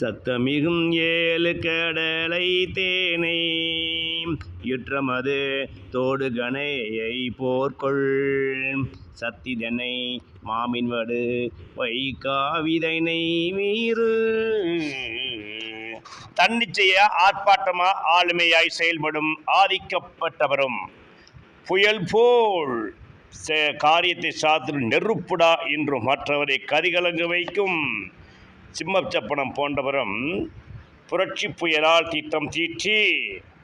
சத்தமிகும் ஏழு கடலை தேனை. யுற்றமது தோடு கணையை போர்க்கொள் சத்திதனை மாமின்வடு வைகாவிதனை மீறு. தன்னிச்சைய ஆர்ப்பாட்டமா ஆளுமையாய் செயல்படும் ஆதிக்கப்பட்டவரும். புயல் போல் சே- காரியத்தை சாத்திர நெருப்புடா என்றும் மற்றவரை கதிகலங்கு வைக்கும். சிம்மச்சப்பனம் போன்றவரும் புரட்சி புயலால் தீட்டம் தீற்றி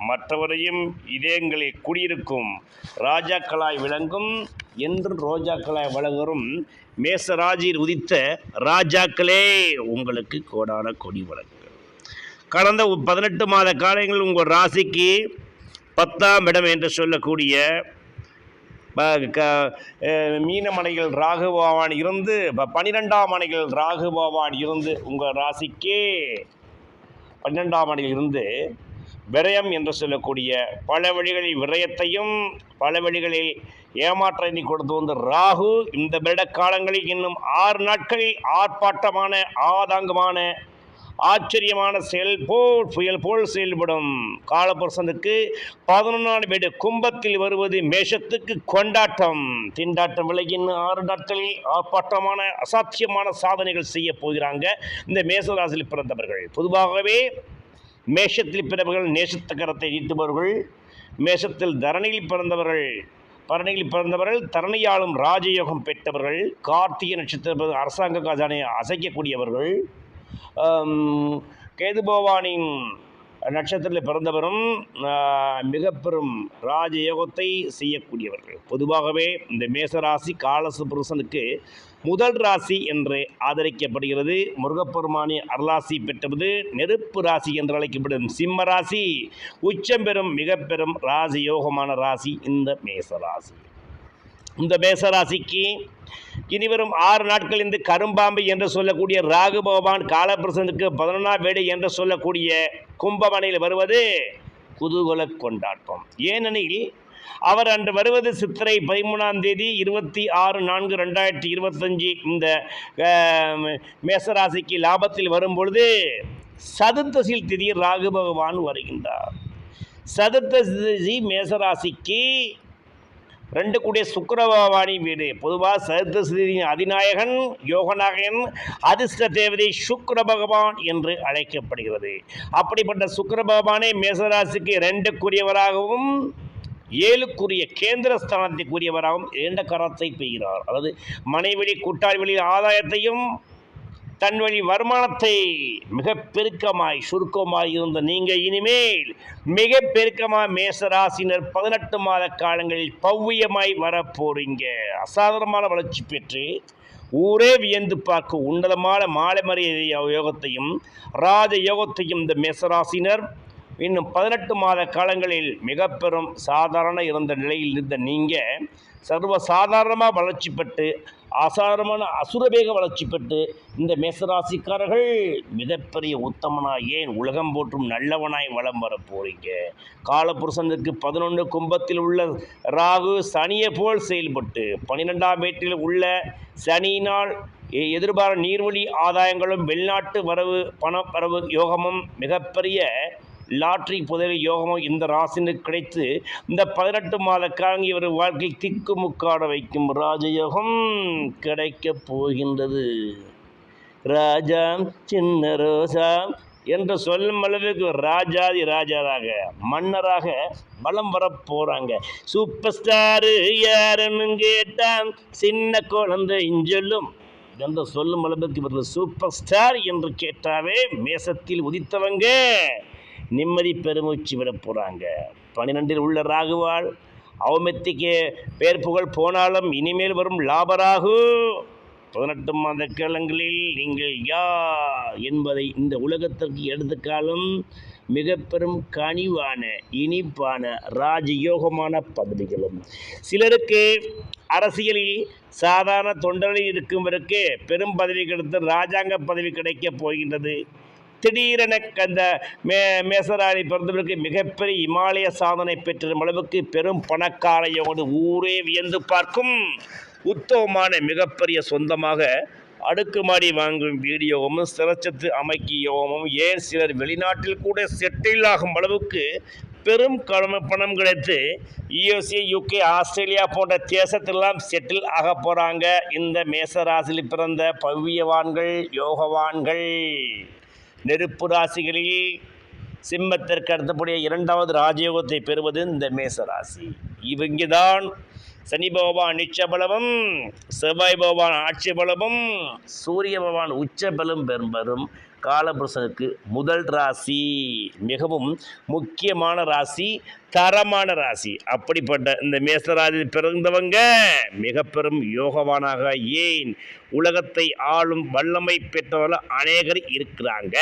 மற்றவரையும் இதயங்களில் குடியிருக்கும் ராஜாக்களாய் விளங்கும் என்றும் ரோஜாக்களாய் வழங்கும் மேசராஜியில் உதித்த ராஜாக்களே உங்களுக்கு கோடான கொடி வழங்குங்கள். கடந்த பதினெட்டு மாத காலங்களில் உங்கள் ராசிக்கு பத்தாம் இடம் என்று சொல்லக்கூடிய மீனமனையில் க- ராகு பகவான் இருந்து ப- பன்னிரெண்டாம் மனைகள் ராகு பகவான் இருந்து உங்கள் ராசிக்கே பன்னெண்டாம் மனையில் இருந்து விரயம் என்று சொல்லக்கூடிய பல வழிகளில் விரயத்தையும் பல வழிகளில் ஏமாற்றத்தை கொடுத்து வந்த ராகு இந்த வருட காலங்களில் இன்னும் ஆறு நாட்களில் ஆர்ப்பாட்டமான ஆதாங்கமான ஆச்சரியமான செயல் போல் புயல் போல் செயல்படும். காலபுருஷனுக்கு பதினொன்றாம் வீடு கும்பத்தில் வருவது மேஷத்துக்கு கொண்டாட்டம். திண்டாட்டம் விலகின் ஆறு நாட்களில் ஆர்ப்பாட்டமான அசாத்தியமான சாதனைகள் செய்ய போகிறாங்க இந்த மேசராசியில் பிறந்தவர்கள். பொதுவாகவே மேஷத்தில் பிறந்தவர்கள் நேசத்தக்கரத்தை ஈட்டுபவர்கள் மேஷத்தில் தரணியில் பிறந்தவர்கள் பரணியில் பிறந்தவர்கள் தரணியாலும் ராஜயோகம் பெற்றவர்கள் கார்த்திகை நட்சத்திர அரசாங்க காஜானை அசைக்கக்கூடியவர்கள். கேதுபவானின் நட்சத்திரத்தில் பிறந்தவரும் மிக பெரும் ராஜயோகத்தை செய்யக்கூடியவர்கள். பொதுவாகவே இந்த மேசராசி காலசு புருஷனுக்கு முதல் ராசி என்று ஆதரிக்கப்படுகிறது. முருகப்பெருமானி அருளாசி பெற்றது நெருப்பு ராசி என்று அழைக்கப்படும் சிம்ம ராசி உச்சம் பெறும் மிக பெரும் ராஜயோகமான ராசி இந்த மேசராசி. இந்த மேசராசிக்கு இனிவரும் ஆறு நாட்கள் இந்த கரும்பாம்பு என்று சொல்லக்கூடிய ராகு பகவான் காலபிரசனுக்கு பதினொன்றாம் வீடு என்று சொல்லக்கூடிய கும்பமனையில் வருவது குதூகல கொண்டாட்டம். ஏனெனில் அவர் அன்று வருவது சித்திரை பதிமூணாம் தேதி இருபத்தி ஆறு நான்கு ரெண்டாயிரத்தி இருபத்தஞ்சி இந்த மேசராசிக்கு லாபத்தில் வரும்பொழுது சதுர்த்தசியில் திதி ராகு பகவான் வருகின்றார். சதுர்த்தசி மேசராசிக்கு ரெண்டு கூடிய சுக்கரபவானி வீடு. பொதுவாக சதுர்த்தசிதியின் அதிநாயகன் யோகநாயகன் அதிர்ஷ்ட தேவதை சுக்கர பகவான் என்று அழைக்கப்படுகிறது. அப்படிப்பட்ட சுக்கர பகவானே மேசராசிக்கு ரெண்டுக்குரியவராகவும் ஏழுக்குரிய கேந்திர ஸ்தானத்துக்குரியவராகவும் இரண்ட கரத்தை பெய்கிறார். அதாவது மனைவெளி கூட்டாளி வழி ஆதாயத்தையும் தன் வழி வருமானத்தை மிக பெருக்கமாய் சுருக்கமாய் இருந்த நீங்கள் இனிமேல் மிக பெருக்கமாக மேசராசினர் பதினெட்டு மாத காலங்களில் பவ்வியமாய் வரப்போறீங்க. அசாதாரணமான வளர்ச்சி பெற்று ஊரே வியந்து பார்க்க உன்னதமான மாலை மரியாதை யோகத்தையும் ராஜ யோகத்தையும் இந்த மேசராசினர் இன்னும் பதினெட்டு மாத காலங்களில் மிக பெரும் சாதாரண இருந்த நிலையில் இருந்த நீங்கள் சர்வ சாதாரணமாக வளர்ச்சி பெற்று அசாதாரணமான அசுரவேக வளர்ச்சி பெற்று இந்த மேசராசிக்காரர்கள் மிகப்பெரிய உத்தமனாய் ஏன் உலகம் போற்றும் நல்லவனாய் வலம் வர காலபுருஷனுக்கு பதினொன்று கும்பத்தில் உள்ள ராகு சனியை போல் செயல்பட்டு பன்னிரெண்டாம் வீட்டில் உள்ள சனியினால் எ- எதிர்பார நீர்வழி ஆதாயங்களும் வெளிநாட்டு வரவு பண வரவு யோகமும் மிகப்பெரிய லாட்ரி புதவி யோகமோ இந்த ராசினுக்கு கிடைத்து இந்த பதினெட்டு மாத காலங்க இவர் வாழ்க்கை திக்கு முக்காட வைக்கும் ராஜயோகம் கிடைக்கப் போகின்றது. ராஜா சின்ன ரோசா என்று சொல்லும் அளவுக்கு ராஜாதி ராஜாவாக மன்னராக பலம் வரப்போகிறாங்க சூப்பர் ஸ்டாரு யாருன்னு கேட்டான் சின்ன குழந்தை சொல்லும். என்று சொல்லும் அளவுக்கு இவர்கள் சூப்பர் ஸ்டார் என்று கேட்டாவே மேசத்தில் உதித்தவங்க. நிம்மதி பெருமூச்சு விட போகிறாங்க பன்னிரெண்டில் உள்ள ராகுவாள் அவமெத்திக்கு பேர் புகழ் போனாலும் இனிமேல் வரும் லாபராகு. பதினெட்டு மாத காலங்களில் நீங்கள் யார் என்பதை இந்த உலகத்திற்கு எடுத்துக்காலும் மிக பெரும் கனிவான இனிப்பான ராஜயோகமான பதவிகளும். சிலருக்கு அரசியலில் சாதாரண தொண்டரில் இருக்கும் பெரும் பதவி கிடைத்து ராஜாங்க பதவி கிடைக்கப் போகின்றது. திடீரென அந்த மே மேசராணி பிறந்தவருக்கு மிகப்பெரிய இமாலய சாதனை பெற்ற அளவுக்கு பெரும் பணக்காரையோடு ஊரே வியந்து பார்க்கும் உத்தமமான மிகப்பெரிய சொந்தமாக அடுக்குமாடி வாங்கும் வீடியோவும் சிறச்சத்து அமைக்கியோமும் ஏன் சிலர் வெளிநாட்டில் கூட செட்டில் ஆகும் அளவுக்கு பெரும் கடமை பணம் கிடைத்து யுஎஸ்ஏ யூகே ஆஸ்திரேலியா போன்ற தேசத்திலெல்லாம் செட்டில் ஆக போகிறாங்க இந்த மேசராசியில் பிறந்த பவ்யவான்கள் யோகவான்கள். நெருப்பு ராசிகளில் சிம்மத்திற்கு அடுத்தபடிய இரண்டாவது ராஜயோகத்தை பெறுவது இந்த மேசராசி இவங்க தான் சனி பகவான் நிச்ச பலமும் செவ்வாய் பகவான் ஆட்சி பலமும் சூரிய பகவான் உச்ச பலம் பெறும் காலபுருஷனுக்கு முதல் ராசி. மிகவும் முக்கியமான ராசி தரமான ராசி. அப்படிப்பட்ட இந்த மேசராசி பிறந்தவங்க மிக பெரும் யோகவானாக ஏன்? உலகத்தை ஆளும் வல்லமை பெற்றவர்கள் அநேகர் இருக்கிறாங்க.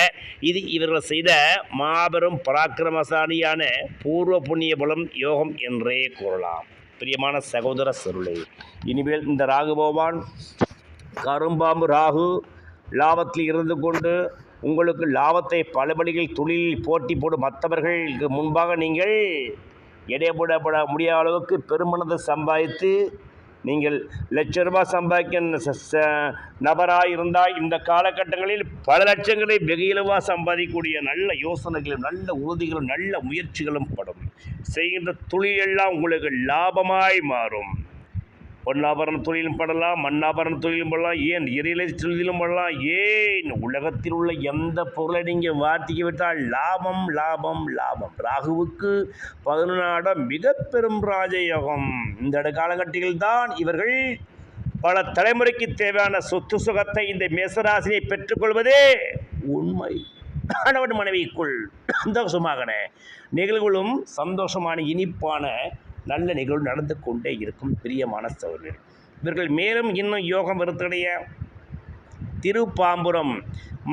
இது இவர்கள் செய்த மாபெரும் பராக்கிரமசாலியான பூர்வ புண்ணிய பலம் யோகம் என்றே கூறலாம். பிரியமான சகோதர சருளை இனிமேல் இந்த ராகு பகவான் கரும்பாம்பு ராகு லாபத்தில் இருந்து கொண்டு உங்களுக்கு லாபத்தை பல வழிகள் தொழிலில் போட்டி போடும் மற்றவர்களுக்கு முன்பாக நீங்கள் எடைபடப்பட முடியாத அளவுக்கு பெருமனதை சம்பாதித்து நீங்கள் லட்ச ரூபாய் சம்பாதிக்க நபராக இருந்தால் இந்த காலகட்டங்களில் பல லட்சங்களை வெகுலவாக சம்பாதிக்கக்கூடிய நல்ல யோசனைகளும் நல்ல உறுதிகளும் நல்ல முயற்சிகளும் படும். செய்கின்ற தொழிலெல்லாம் உங்களுக்கு லாபமாய் மாறும். பொன்னாபரண தொழிலும் படலாம் மண்ணாபரண தொழிலும் படலாம் ஏன் இறையிலை தொழிலும் படலாம் ஏன் உலகத்தில் உள்ள எந்த பொருளை நீங்கள் வார்த்திக்க விட்டால் லாபம் லாபம் லாபம். ராகுவுக்கு பதினொன்றாடம் மிக பெரும் ராஜயோகம். இந்த காலகட்டத்தில் தான் இவர்கள் பல தலைமுறைக்கு தேவையான சொத்து சுகத்தை இந்த மேசராசியை பெற்றுக்கொள்வதே உண்மை. கணவன் மனைவிக்குள் சந்தோஷமாகன நிகழ்வுகளும் சந்தோஷமான இனிப்பான நல்ல நிகழ்வு நடந்து கொண்டே இருக்கும் பிரியமான சகோதரர் இவர்கள் மேலும் இன்னும் யோகம் வருத்தடைய திருப்பாம்புரம்.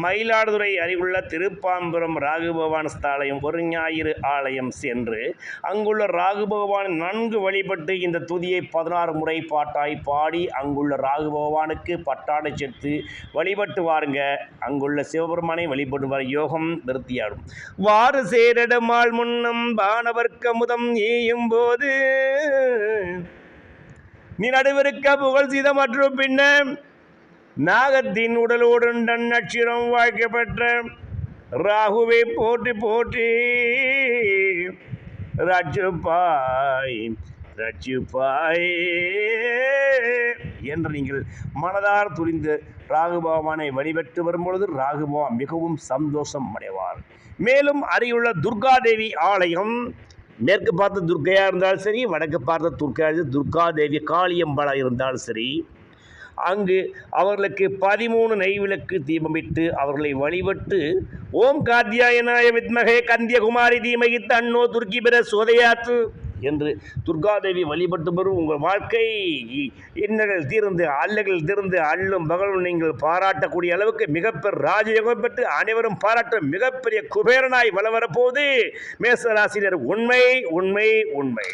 மயிலாடுதுறை அருகுள்ள திருப்பாம்புரம் ராகு பகவான் ஸ்தாலயம் ஒரு ஞாயிறு ஆலயம் சென்று அங்குள்ள ராகு பகவான் நன்கு வழிபட்டு இந்த துதியை பதினாறு முறை பாட்டாய் பாடி அங்குள்ள ராகு பகவானுக்கு பட்டாடை செத்து வழிபட்டு வாருங்க. அங்குள்ள சிவபெருமானை வழிபடுவார் யோகம் நிறுத்தியாடும் வாறு சேரடமாள் முன்னம் வானவர்க்க முதம் ஏயும் போது நீ நடுவிருக்க புகழ் சீத மற்றும் பின்ன நாகத்தின் உடலோடு நன்னட்சிரம் வாய்க்கப்பெற்ற ராகுவை போற்றி போற்றி ரட்சுப்பாய் ரட்சுப்பாய் என்று நீங்கள் மனதார் துரிந்து ராகுபவானை வழிபட்டு வரும்பொழுது ராகுபவா மிகவும் சந்தோஷம் அடைவார். மேலும் அருகிலுள்ள துர்காதேவி ஆலயம் மேற்கு பார்த்த துர்க்கையாக இருந்தாலும் சரி வடக்கு பார்த்த துர்க்கையாக துர்காதேவி காளியம்பலம் இருந்தாலும் சரி அங்கு அவர்களுக்கு பதிமூணு நெய்விளக்கு தீபமிட்டு அவர்களை வழிபட்டு ஓம் காத்தியாயனாய வித்மகே கந்தியகுமாரி தீமகி தன்னோ துர்க்கி பெற சோதையாத்து என்று துர்காதேவி வழிபட்டு வரும் உங்கள் வாழ்க்கை. இன்னல்கள் தீர்ந்து அல்லல்கள் தீர்ந்து அள்ளும் பகலும் நீங்கள் பாராட்டக்கூடிய அளவுக்கு மிகப்பெரிய ராஜயோகம் பெற்று அனைவரும் பாராட்டும் மிகப்பெரிய குபேரனாய் வளவரப்போது வரப்போது மேசராசிரியர் உண்மை உண்மை உண்மை.